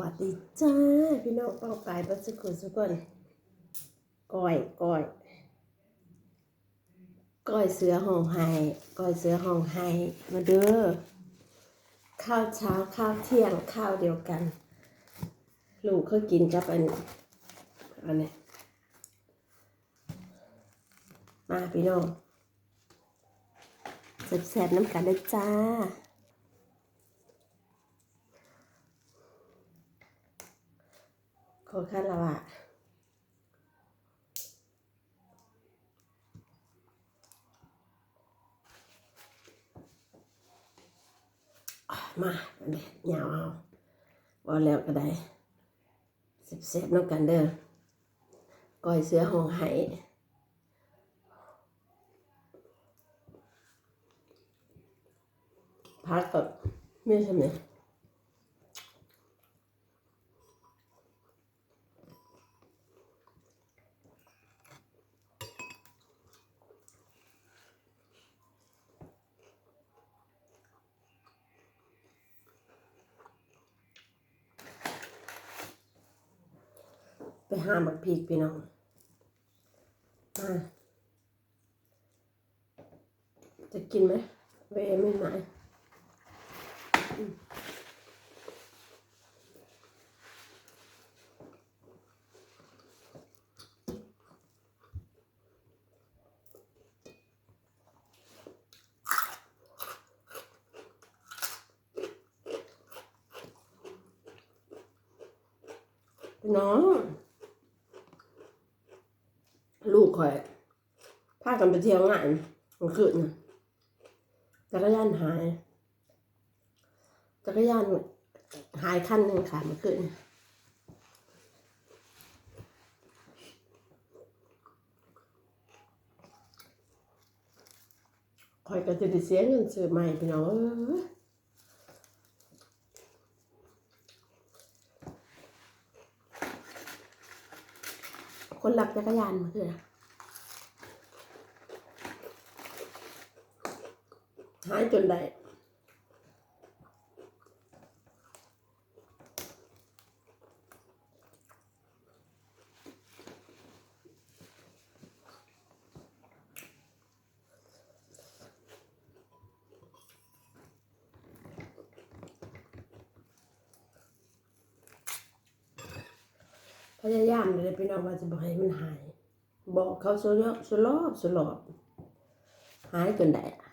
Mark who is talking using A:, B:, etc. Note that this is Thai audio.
A: วัสดีจ้า พี่น้องป้องปลายบัสกุลสุกคนก้อยก้อยก้อยเสือห้องไห้ก้อยเสือห้องไห้มาเด้อข้าวเช้าข้าวเที่ยงข้าวเดียวกัน ลูกเขากินกับอันอันนี้มาพี่น้องแซ่บๆน้ำกันเลยจ้า ขอขั้นละว่ะอะมาอันนี้ยาวเอาว่าแล้วก็ได้เสียบๆน้ำกันเด้อก้อยเสื้อห้องไห้พักกับไม่ใช่ไหม ไปหาหมักพริกพี่น้องมาจะกินไหมเวไม่ไหนอืมน้อง ข่อยพากันไปเที่ยวงานมื่อคืนน่ะจักรยานหาย จักรยานหายคันหนึ่งค่ะมื่อคืนข่อยก็จะได้เสียเงินซื้อใหม่พี่น้องเอ้ยคนรักจักรยานมื่อคืนน่ะ หายจนได้พยายามเลยพี่น้องว่าจะบอกให้มันหาย บอกเขาสุรอบสุรอบสุรอบหายจนได้